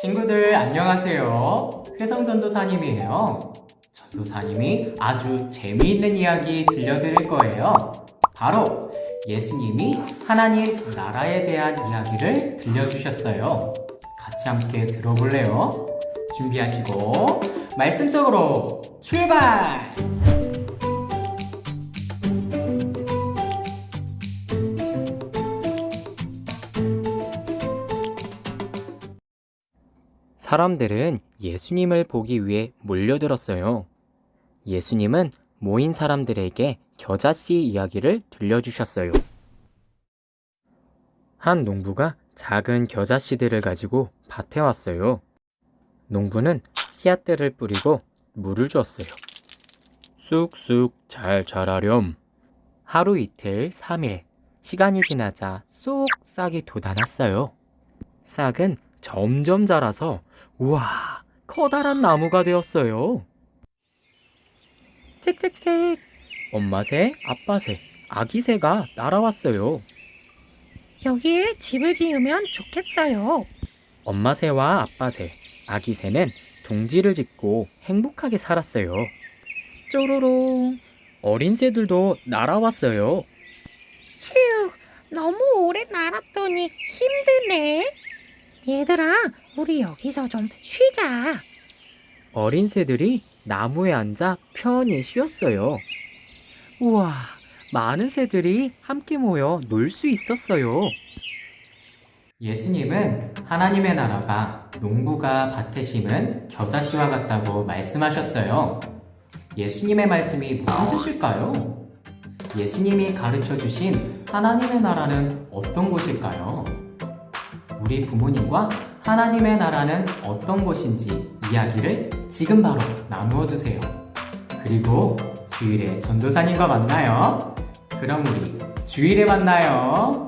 친구들 안녕하세요. 혜성 전도사님이에요. 전도사님이 아주 재미있는 이야기 들려드릴 거예요. 바로 예수님이 하나님 나라에 대한 이야기를 들려주셨어요. 같이 함께 들어볼래요? 준비하시고 말씀 속으로 출발! 사람들은 예수님을 보기 위해 몰려들었어요. 예수님은 모인 사람들에게 겨자씨 이야기를 들려주셨어요. 한 농부가 작은 겨자씨들을 가지고 밭에 왔어요. 농부는 씨앗들을 뿌리고 물을 주었어요. 쑥쑥 잘 자라렴. 하루 이틀, 삼일 시간이 지나자 쏙 싹이 돋아났어요. 싹은 점점 자라서 우와, 커다란 나무가 되었어요. 짹짹짹. 엄마 새, 아빠 새, 아기 새가 날아왔어요. 여기에 집을 지으면 좋겠어요. 엄마 새와 아빠 새, 아기 새는 둥지를 짓고 행복하게 살았어요. 쪼로롱. 어린 새들도 날아왔어요. 휴, 너무 오래 날았더니 힘드네. 얘들아, 우리 여기서 좀 쉬자. 어린 새들이 나무에 앉아 편히 쉬었어요. 우와, 많은 새들이 함께 모여 놀 수 있었어요. 예수님은 하나님의 나라가 농부가 밭에 심은 겨자씨와 같다고 말씀하셨어요. 예수님의 말씀이 무슨 뜻일까요? 예수님이 가르쳐 주신 하나님의 나라는 어떤 곳일까요? 우리 부모님과 하나님의 나라는 어떤 곳인지 이야기를 지금 바로 나누어 주세요. 그리고 주일에 전도사님과 만나요. 그럼 우리 주일에 만나요.